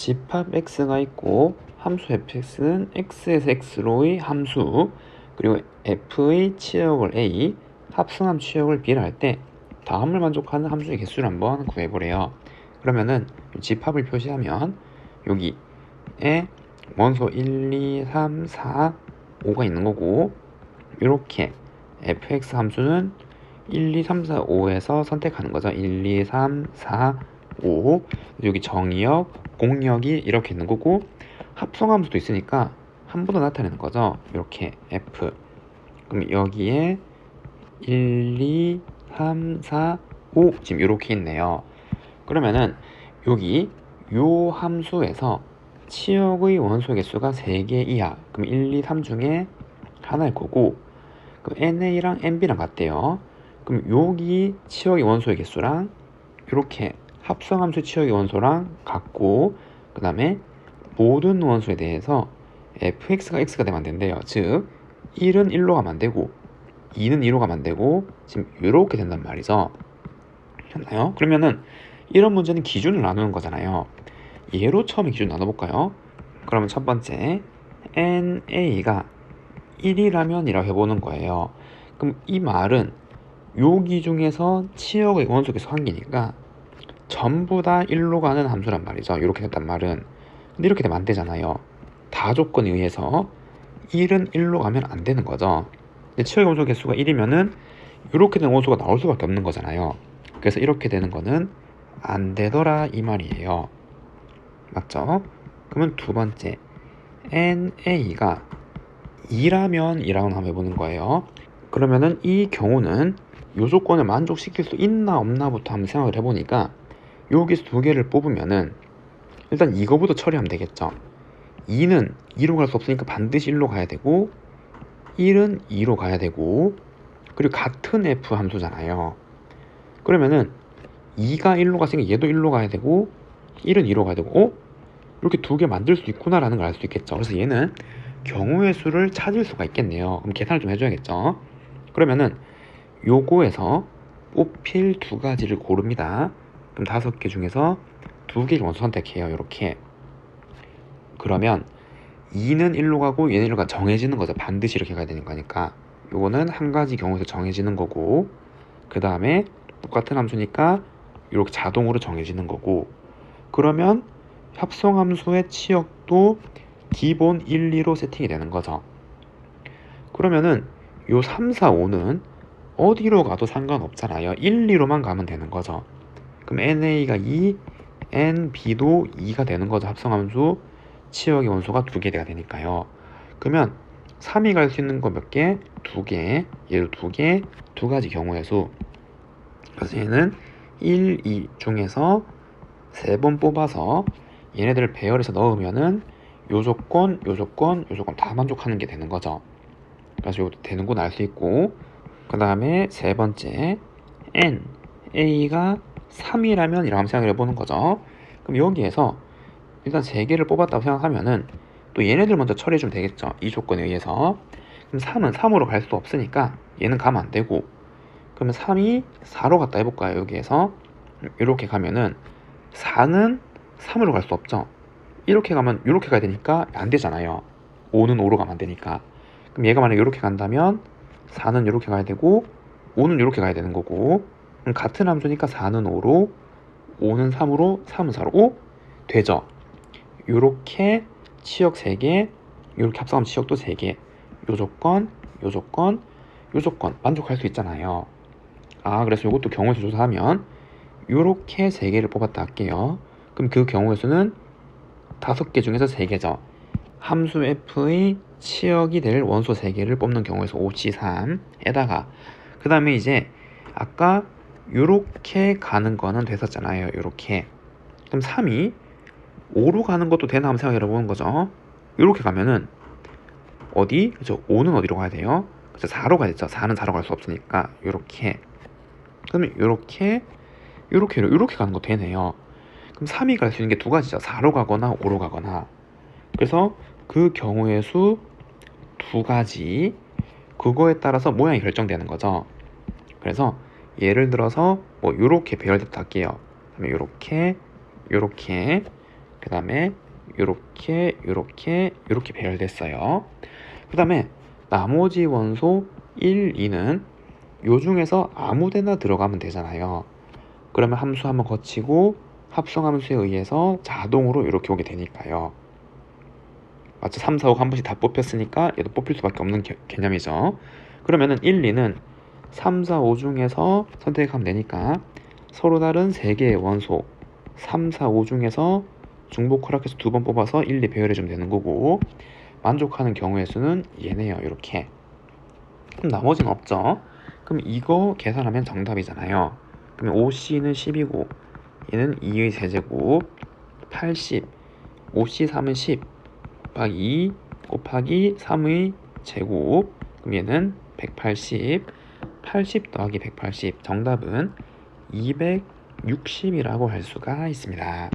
집합 x가 있고 함수 fx는 x에서 x로의 함수 그리고 f의 치역을 a 합성함 치역을 b를 할 때 다음을 만족하는 함수의 개수를 한번 구해보래요. 그러면은 이 집합을 표시하면 여기에 원소 1, 2, 3, 4, 5가 있는 거고 이렇게 fx 함수는 1, 2, 3, 4, 5에서 선택하는 거죠. 1, 2, 3, 4, 5 여기 정의역, 공역이 이렇게 있는 거고 합성함수도 있으니까 한 번 더 나타내는 거죠. 이렇게 f 그럼 여기에 1, 2, 3, 4, 5 지금 이렇게 있네요. 그러면은 여기 요 함수에서 치역의 원소 개수가 3개 이하 그럼 1, 2, 3 중에 하나일 거고 그럼 NA랑 NB랑 같대요. 그럼 여기 치역의 원소의 개수랑 이렇게 합성함수 치역의 원소랑 같고 그 다음에 모든 원소에 대해서 fx가 x가 되면 안 된대요. 즉 1은 1로 가면 안 되고 2는 2로 가면 안 되고 지금 이렇게 된단 말이죠. 됐나요? 그러면은 이런 문제는 기준을 나누는 거잖아요. 얘로 처음에 기준 나눠볼까요? 그러면 첫 번째 NA가 1이라면 이라고 해보는 거예요. 그럼 이 말은 여기 중에서 치역의 원소 계수 한 개니까 전부 다 1로 가는 함수란 말이죠. 이렇게 됐단 말은. 근데 이렇게 되면 안 되잖아요. 다 조건에 의해서 1은 1로 가면 안 되는 거죠. 근데 치역의 원소 개수가 1이면은 이렇게 된 원소가 나올 수밖에 없는 거잖아요. 그래서 이렇게 되는 거는 안 되더라 이 말이에요. 맞죠? 그러면 두 번째 NA가 2라면 이라고 한번 해보는 거예요. 그러면은 이 경우는 요 조건을 만족시킬 수 있나 없나부터 한번 생각을 해보니까 여기서 두 개를 뽑으면은 일단 이거부터 처리하면 되겠죠. 2는 2로 갈 수 없으니까 반드시 1로 가야 되고 1은 2로 가야 되고 그리고 같은 f 함수잖아요. 그러면은 2가 1로 갔으니까 얘도 1로 가야 되고 1은 2로 가야 되고 어? 이렇게 두 개 만들 수 있구나라는 걸 알 수 있겠죠. 그래서 얘는 경우의 수를 찾을 수가 있겠네요. 그럼 계산을 좀 해줘야겠죠. 그러면은 요거에서 뽑힐 두 가지를 고릅니다. 그럼 다섯 개 중에서 두 개를 먼저 선택해요. 이렇게. 그러면 2는 1로 가고 얘는 1로 가 정해지는 거죠. 반드시 이렇게 가야 되는 거니까. 요거는 한 가지 경우에서 정해지는 거고 그 다음에 똑같은 함수니까 이렇게 자동으로 정해지는 거고 그러면 합성함수의 치역도 기본 1, 2로 세팅이 되는 거죠. 그러면은 요 3, 4, 5는 어디로 가도 상관없잖아요. 1, 2로만 가면 되는 거죠. 그럼 NA가 2, NB도 2가 되는 거죠. 합성함수 치역의 원소가 두 개가 되니까요. 그러면 3이 갈 수 있는 거 몇 개? 두 개. 얘도 두 개, 두 가지 경우의 수. 그래서 얘는 1, 2 중에서 세 번 뽑아서 얘네들을 배열해서 넣으면은 요 조건, 요 조건, 요 조건 다 만족하는 게 되는 거죠. 그래서 이것도 되는구나 알수 있고 그 다음에 세 번째 n, a가 3이라면 이라고 생각을 해보는 거죠. 그럼 여기에서 일단 세 개를 뽑았다고 생각하면은 또 얘네들 먼저 처리해주면 되겠죠. 이 조건에 의해서 그럼 3은 3으로 갈수 없으니까 얘는 가면 안 되고 그러면 3이 4로 갔다 해볼까요? 여기에서 이렇게 가면은 4는 3으로 갈 수 없죠. 이렇게 가면 이렇게 가야 되니까 안 되잖아요. 5는 5로 가면 안 되니까. 그럼 얘가 만약에 이렇게 간다면 4는 이렇게 가야 되고 5는 이렇게 가야 되는 거고 같은 함수니까 4는 5로 5는 3으로 3은 4로 5 되죠. 이렇게 치역 3개 이렇게 합성하면 치역도 3개 요 조건 요 조건 요 조건 만족할 수 있잖아요. 아 그래서 이것도 경우의 수 조사하면 이렇게 3개를 뽑았다 할게요. 그럼 그 경우의 수는 다섯 개 중에서 세 개죠. 함수 f의 치역이 될 원소 세 개를 뽑는 경우에서 5, 3에다가 그 다음에 이제 아까 요렇게 가는 거는 됐었잖아요. 요렇게 그럼 3이 5로 가는 것도 되나 한번 생각해 보는 거죠. 요렇게 가면은 어디? 그죠? 5는 어디로 가야 돼요? 그죠? 4로 가야죠. 4는 4로 갈 수 없으니까 요렇게 그러면 요렇게 요렇게 요렇게 가는 거 되네요. 그럼 3이 갈 수 있는 게 두 가지죠. 4로 가거나 5로 가거나. 그래서 그 경우의 수 두 가지 그거에 따라서 모양이 결정되는 거죠. 그래서 예를 들어서 뭐 요렇게 배열됐다 할게요. 그러면 요렇게 요렇게 그 다음에 요렇게 요렇게 요렇게 배열됐어요. 그 다음에 나머지 원소 1, 2는 요 중에서 아무 데나 들어가면 되잖아요. 그러면 함수 한번 거치고 합성 함수에 의해서 자동으로 이렇게 오게 되니까요. 맞죠? 3, 4, 5한 번씩 다 뽑혔으니까 얘도 뽑힐 수밖에 없는 개, 개념이죠. 그러면은 1, 2는 3, 4, 5 중에서 선택하면 되니까 서로 다른 세 개의 원소 3, 4, 5 중에서 중복 허락해서 두 번 뽑아서 1, 2 배열해주면 되는 거고 만족하는 경우의 수는 얘네요. 이렇게. 그럼 나머지는 없죠. 그럼 이거 계산하면 정답이잖아요. 그러면 5C는 10이고 얘는 2의 세제곱 80 5C 3은 10 곱하기 2 곱하기 3의 제곱 그럼 얘는 180 80 더하기 180 정답은 260이라고 할 수가 있습니다.